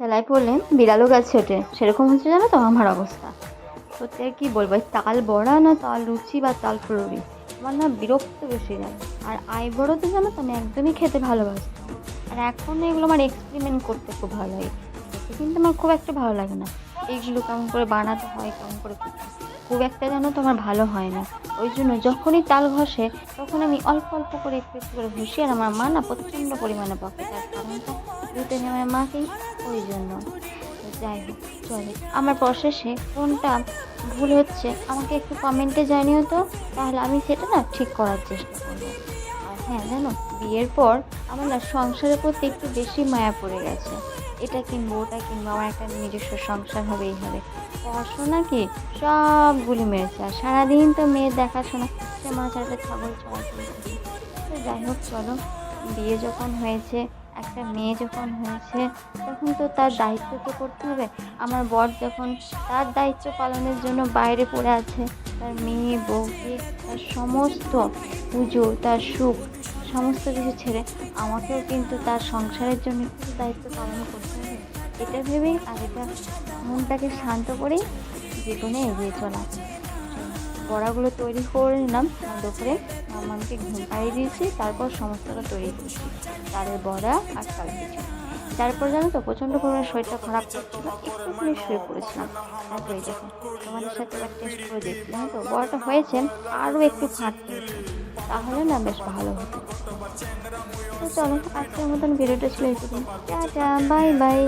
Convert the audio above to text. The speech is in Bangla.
ঠেলায় পড়লে বিড়ালও গাছে ওঠে। সেরকম হচ্ছে জানো তো আমার অবস্থা। সত্যি আর কী বলব তাল বড়া না, তাল লুচি বা তাল ফুলুরি আমার না বিরক্ত বেশি যায় আর আই বড়ো তো জানো তো আমি একদমই খেতে ভালোবাসতাম আর এখন এগুলো আমার এক্সপেরিমেন্ট করতে খুব ভালো লাগে। কিন্তু আমার খুব একটা ভালো লাগে না। এইগুলো কেমন করে বানাতে হয়, কেমন করে খুব একটা জানো তো আমার ভালো হয় না। ওই জন্য যখনই তাল ঘষে, তখন আমি অল্প অল্প করে একটু একটু করে ঘষি। আর আমার মা না প্রচণ্ড পরিমাণে পাকে তার কারণটা আমি আমার মাকেই ওই জন্য। যাই হোক, চলে। আমার প্রসেসে কোনটা ভুল হচ্ছে আমাকে একটু কমেন্টে জানিও তো, তাহলে আমি সেটা না ঠিক করার চেষ্টা করব। আর হ্যাঁ জানো, বিয়ের পর আমার না সংসারের প্রতি একটু বেশি মায়া পড়ে গেছে। এটা কিনবো, ওটা কিনবো, আমার একটা নিজস্ব সংসার হবে এই হবে। পড়াশোনা কি সবগুলি মেরেছে, আর সারাদিন তো মেয়ের দেখাশোনা, সে মা একটা ছাগল তো যাই হোক, চলো, বিয়ে যখন হয়েছে একটা মেয়ে যখন হয়েছে, তখন তো তার দায়িত্ব তো করতে হবে। আমার বর যখন তার দায়িত্ব পালনের জন্য বাইরে পড়ে আছে, তার মেয়ে, বউকে, তার সমস্ত পুজো, তার সুখ, সমস্ত কিছু ছেড়ে আমাকেও কিন্তু তার সংসারের জন্য একটু দায়িত্ব পালন করতে হবে। এটা ভেবেই আর এটা মনটাকে শান্ত করেই জীবনে এগিয়ে চলা। বড়াগুলো তৈরি করে নিলাম দুপুরে। মামাকে ঘুম পাড়িয়ে দিয়েছি, তারপর সমস্তটা তৈরি করছি। তালের বড়া আর তাল তারপর জানো তো, প্রচণ্ড পরিমাণে শরীরটা খারাপ করছিল একটুখানি শুয়ে পড়েছিলাম। তারপরে এই দেখো তোমাদের সাথে এবার টেস্ট করে দেখছি জানো তো, বড়াটা হয়েছে আরও একটু হতো। তাহলে না বেশ ভালো হতো। তো চলো, আজকের মতন ভিডিওটা ছিল এইটুকু টাটা, বাই বাই।